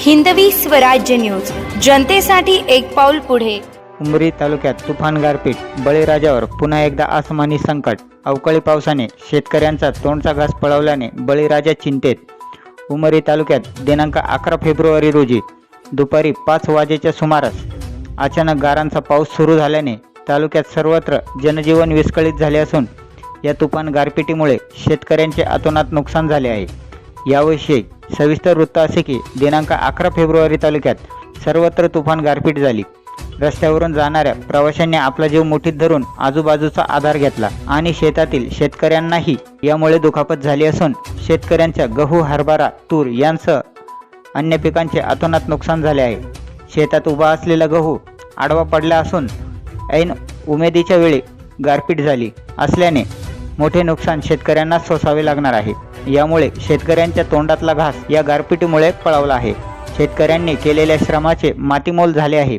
Hindavi Swarajya news. जनतेसाठी एक पाऊल पुढे. उमरी तालुक्यात तुफान गारपीट बळीराजावर पुन्हा एकदा आसमानी संकट. अवकाळी पावसाने शेतकऱ्यांचा तोंडचा घास पळवल्याने बळीराजा चिंतेत. उमरी तालुक्यात दिनांक अकरा फेब्रुवारी रोजी दुपारी पाच वाजेच्या सुमारास अचानक गारांचा पाऊस सुरू झाल्याने तालुक्यात सर्वत्र जनजीवन विस्कळीत झाले असून या तुफान गारपिटीमुळे शेतकऱ्यांचे अतोनात नुकसान झाले आहे. याविषयी सविस्तर वृत्त असे की दिनांक अकरा फेब्रुवारी तालुक्यात सर्वत्र तुफान गारपीट झाली. रस्त्यावरून जाणाऱ्या प्रवाशांनी आपला जीव मुठीत धरून आजूबाजूचा आधार घेतला आणि शेतातील शेतकऱ्यांनाही यामुळे दुखापत झाली असून शेतकऱ्यांच्या गहू हरभरा तूर यांसह अन्य पिकांचे अतोनात नुकसान झाले आहे. शेतात उभा असलेला गहू आडवा पडला असून ऐन उमेदीच्या वेळी गारपीट झाली असल्याने मोठे नुकसान शेतकऱ्यांना सोसावे लागणार आहे. यामुळे शेतकऱ्यांच्या तोंडातला घास या गारपिटीमुळे पळवला आहे. शेतकऱ्यांनी केलेल्या श्रमाचे मातीमोल झाले आहे.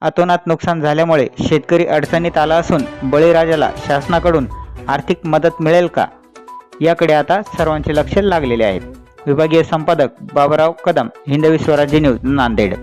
अतोनात नुकसान झाल्यामुळे शेतकरी अडचणीत आला असून बळीराजाला शासनाकडून आर्थिक मदत मिळेल का? याकडे आता सर्वांचे लक्ष लागलेले आहे. विभागीय संपादक बाबराव कदम हिंदवी स्वराज्य न्यूज नांदेड.